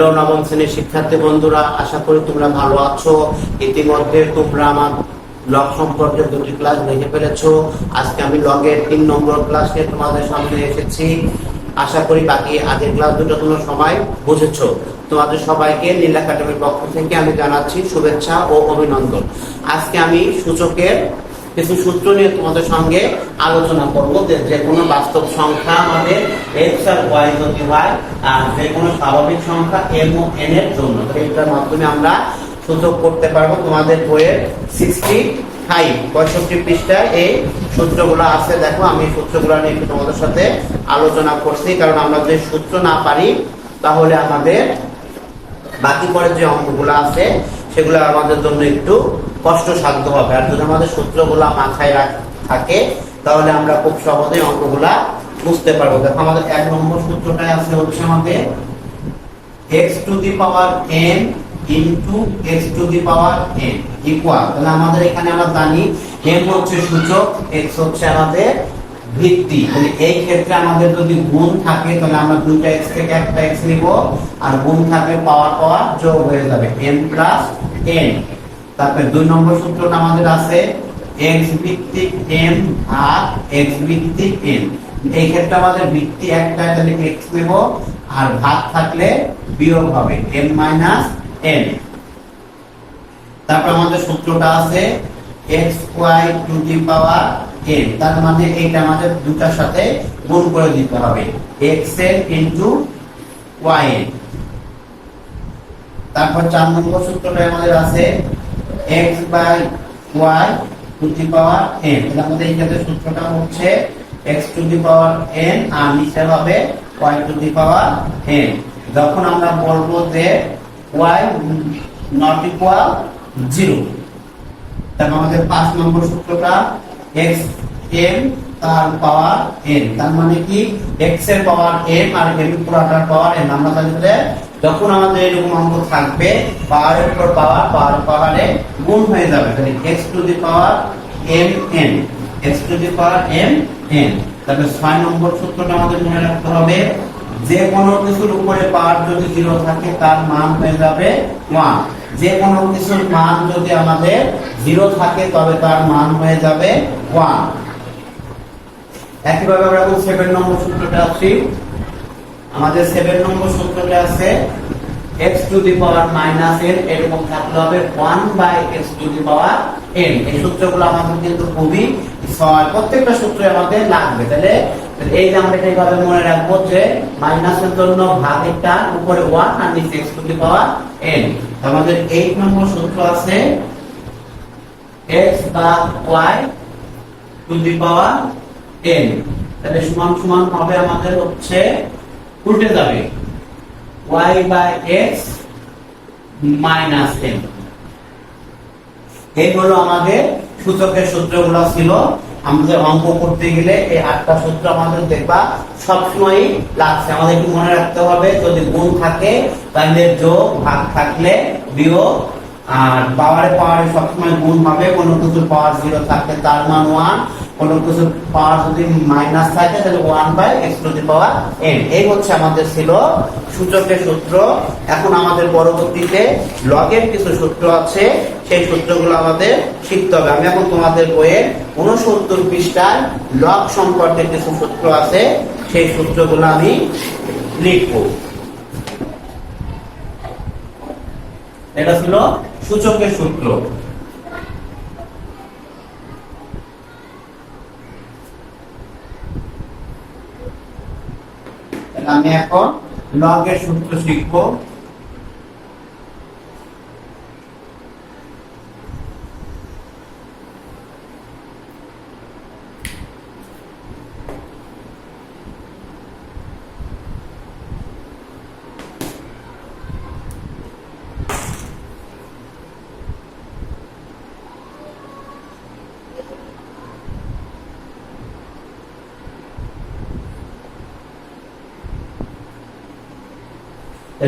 Hello, নবম শ্রেণির শিক্ষার্থী বন্ধুরা, আশা করি তোমরা ভালো আছো। ইতিমধ্যে তোমরা আমার লগ সম্পর্কে দুটি ক্লাস দেখে ফেলেছো। আজকে আমি লগের তিন নম্বর ক্লাস তোমাদের সামনে এসেছি। আশা করি বাকি আগের ক্লাস দুটো তোমরা সময় বুঝেছ। তোমাদের সবাইকে নীল একাডেমির পক্ষ থেকে আমি জানাচ্ছি শুভেচ্ছা ও অভিনন্দন। আজকে আমি সূচকের কিছু সূত্র নিয়ে তোমাদের সঙ্গে আলোচনা করব যে কোনো বাস্তব সংখ্যা আমাদের এক্স আর ওয়াই যদি হয়, আর যে কোনো স্বাভাবিক সংখ্যা এম ও এন এর জন্য। তো এটার মাধ্যমে আমরা সূচক করতে পারব। তোমাদের বইয়ের সিক্সটি ফাইভ পঁয়ষট্টি পৃষ্ঠায় এই সূত্রগুলো আছে। দেখো, আমি সূত্রগুলো নিয়ে তোমাদের সাথে আলোচনা করছি। কারণ আমরা যদি সূত্র না পারি, তাহলে আমাদের বাকি পরের যে অঙ্কগুলো আছে সেগুলো আমাদের জন্য একটু কষ্টসাধ্য হবে। আর যদি আমাদের সূত্রগুলো মাথায় থাকে, তাহলে আমরা খুব সহজেই অঙ্কগুলা বুঝতে পারব। দেখো, আমাদের এক নম্বর সূত্রটাই আছে হচ্ছে আমাদের x to the power n into x to the power n equal তাহলে আমাদের এখানে আমরা জানি m হচ্ছে সূচক, x হচ্ছে আমাদের ভিত্তি। তাহলে এই ক্ষেত্রে আমাদের যদি গুণ থাকে, তাহলে আমরা দুইটা x থেকে একটা x নিব, আর গুণ থাকলে পাওয়ার পাওয়ার যোগ হয়ে যাবে। n প্লাস n তারপরে দুই নম্বর সূত্রটা আমাদের আছে, x ভিত্তিক m আর x ভিত্তিক n এই ক্ষেত্রে আমাদের ভিত্তি একটা, তাহলে x নেব, আর ভাগ থাকলে বিয়োগ হবে m মাইনাস n তারপর আমাদের সূত্রটা আছে টু দি পাওয়ার তার মানে আমাদের দুটার সাথে করে দিতে হবে। এর ইনটু এর। তারপর চার নম্বর সূত্রটা আমাদের আছে x বাই দি পাওয়ার আমাদের এই ক্ষেত্রে সূত্রটা হচ্ছে দি পাওয়ার আর n যখন আমরা বলব যে y নট ইকুয়াল জিরো তারপর আমাদের পাঁচ নম্বর সূত্রটা x, m, তার পাওয়ার n তার মানে কি? x এর পাওয়ার m আর m পুরাটার পাওয়ার n আমরা তাহলে যখন আমাদের এরকম অঙ্ক থাকবে পাওয়ারের উপর পাওয়ার পাওয়ার পাওয়ারে গুণ হয়ে যাবে। তাহলে x to the power m n x to the power m n তাহলে ছয় নম্বর সূত্রটা আমাদের মনে রাখতে হবে, যে কোনো কিছুর উপরে পাওয়ার যদি জিরো থাকে, তার মান হয়ে যাবে ওয়ান যে কোনো কিছুর মান যদি আমাদের জিরো থাকে, তবে তার মান হয়ে যাবে ওয়ান একইভাবে আমরা এখন সেভেন নম্বর সূত্রটা আসি আমাদের সেভেন নম্বর সূত্রটা আছে, x to the power minus n এরকম থাকলে হবে 1 by x to the power n এই সূত্রগুলো আমাদের কিন্তু খুবই প্রত্যেকটা সূত্র আমাদের লাগবে। তাহলে এই আমরা এইভাবে মনে রাখব যে মাইনাসের জন্য টান উপরে 1 আর নিচে x to the power n আমাদের 8 নম্বর সূত্র আছে? x বা y to the power n তাহলে সমান সমান হবে আমাদের হচ্ছে, উল্টে যাবে। y by x minus n এই হলো আমাদের সূচকের সূত্রগুলো ছিল আমাদের অঙ্ক করতে গেলে এই আটটা সূত্র আমাদের দেখবা, সবসময়ই লাগছে। আমাদের একটু মনে রাখতে হবে, যদি গুণ থাকে, তাহলে যোগ, ভাগ থাকলে বিয়োগ। আর পাওয়ারে পাওয়ারে সবসময় গুণ হবে, কোনো কিছু পাওয়ার জিরো থাকলে তার মান ওয়ান কোনো কিছু পাওয়ার যদি মাইনাস থাকে, তাহলে one by X to the power N এই হচ্ছে আমাদের ছিল সূচকের সূত্র। এখন আমাদের পরবর্তীতে লগের কিছু সূত্র আছে, সেই সূত্রগুলো আমাদের শিখতে হবে। আমি এখন তোমাদের বইয়ের উনসত্তর পৃষ্ঠায় লগ সম্পর্কে কিছু সূত্র আছে, সেই সূত্রগুলো আমি লিখব। এটা ছিল সূচকের সূত্র। আমি এখন লগের সূত্র শিখব।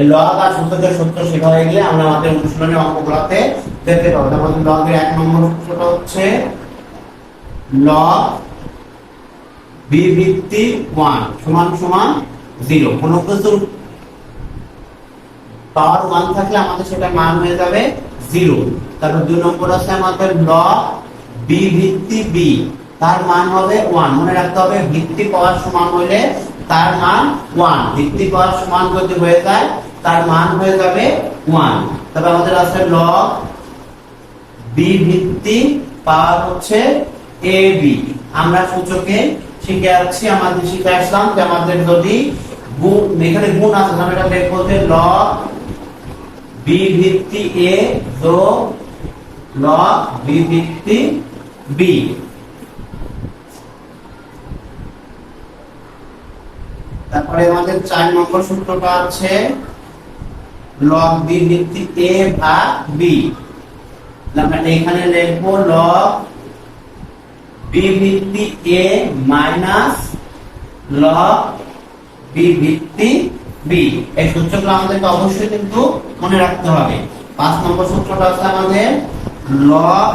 লগ আর সূত্রকের সূত্র শেখা হয়ে আমরা আমাদের অনুশীলনের অঙ্কগুলোতে দেখতে এক নম্বর সূত্রটা হচ্ছে লগ বি ভিত্তি ওয়ান সমান সমান জিরো কোনো কিছুর পাওয়ার ওয়ান থাকলে আমাদের সেটা মান হয়ে যাবে জিরো তারপর দুই নম্বর আছে আমাদের লগ বি ভিত্তি বি তার মান হবে ওয়ান মনে রাখতে হবে ভিত্তি পাওয়ার সমান হলে তার মান ওয়ান ভিত্তি পাওয়ার সমান যদি হয়ে যায় তার মান হয়ে যাবে ওয়ান তবে আমাদের আছে লগ বি ভিত্তি, পাওয়ার হচ্ছে এ বি আমরা সূচকে শিখে আসছি, আমাদের শিখে আসলাম যে আমাদের যদি গুণ, এখানে গুণ আছে এটা বি ভিত্তি এ বি ভিত্তি বি তারপরে আমাদের চার নম্বর সূত্রটা আছে লগ বি ভিত্তি এ ভাগ বি আমরা এখানে লিখব লগ বি ভিত্তি এ মাইনাস লগ বি ভিত্তি বি এই সূত্রগুলো আমাদেরকে অবশ্যই কিন্তু মনে রাখতে হবে। পাঁচ নম্বর সূত্রটা আছে আমাদের লগ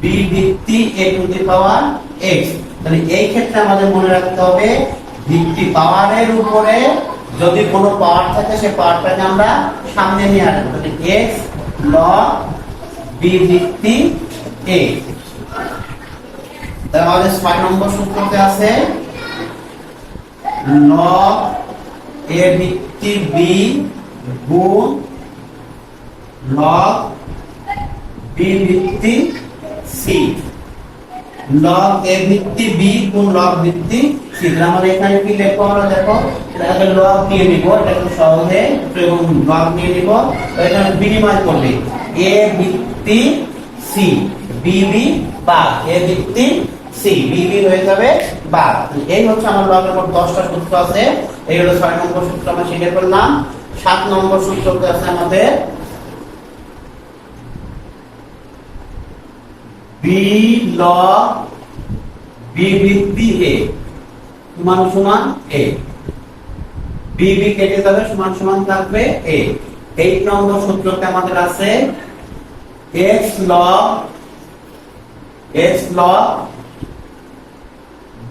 বি ভিত্তি এ টু দি পাওয়ার এক্স তাহলে এই ক্ষেত্রে আমাদের মনে রাখতে হবে ভিত্তি পাওয়ারের উপরে যদি কোনো পাওয়ার থাকে সেই পাওয়ারটাকে আমরা সামনে নিয়ে আসব। তাহলে এক্স লগ বি ভিত্তি এ তাহলে ছয় নম্বর সূত্রতে আছে লগ এ ভিত্তি বি গুণ লগ বি ভিত্তি সি লগ এ ভিত্তি বি গুণ লগ ভিত্তি এখানে কি লিখব আমরা দেখো? এটাকে লগ নিয়ে সহজে এবং লগ নিয়ে নিব এখানে বিনিময় করবে এ ভিত্তি সি বিবি বা ভিত্তি সি বিবি হয়ে যাবে বা এই হচ্ছে আমার মোট দশটা সূত্র আছে, এই হলো ছয় নম্বর সূত্র, আমরা শিখে ফেললাম সাত নম্বর সূত্রতে আছে আমাদের বি লগ বি ভিত্তি এ সমান সমান এ বি বি কেটে যাবে, সমান সমান থাকবে এ এইট নম্বর সূত্রতে আমাদের আছে X log X log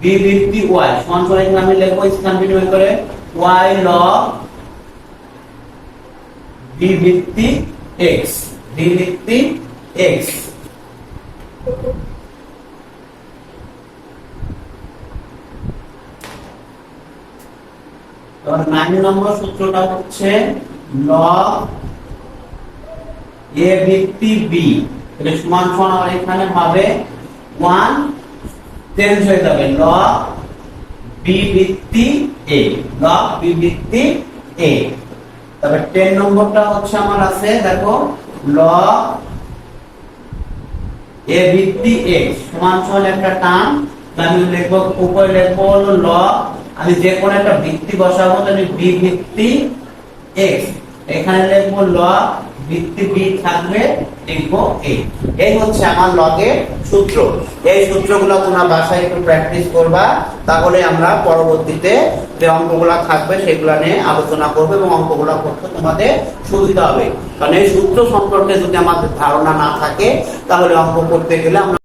B ভিত্তি ওয়াই সমান সমান এখানে আমি লিখব স্থান বিনিময় করে ওয়াই লগ বি ভিত্তি এক্স বি ভিত্তি এক্স এবার নাইন নম্বর সূত্রটা হচ্ছে লগ সমান সমান আমার এখানে হবে ওয়ান চেঞ্জ হয়ে যাবে লগ বি একটা টার্ম আমি লিখব, উপরে লিখব হলো আমি যে কোনো একটা ভিত্তি বসাবো তাহলে বি ভিত্তি এক্স, এখানে লিখব লগ ভিত্তি বি থাকবে, লিখব এ এই হচ্ছে আমার লগের সূত্র। এই সূত্রগুলো তোমরা বাসায় একটু প্র্যাকটিস করবা, তাহলে আমরা পরবর্তীতে যে অঙ্কগুলো থাকবে সেগুলো নিয়ে আলোচনা করব এবং অঙ্কগুলো করতে তোমাদের সুবিধা হবে। কারণ এই সূত্র সম্পর্কে যদি আমাদের ধারণা না থাকে, তাহলে অঙ্ক করতে গেলে আমরা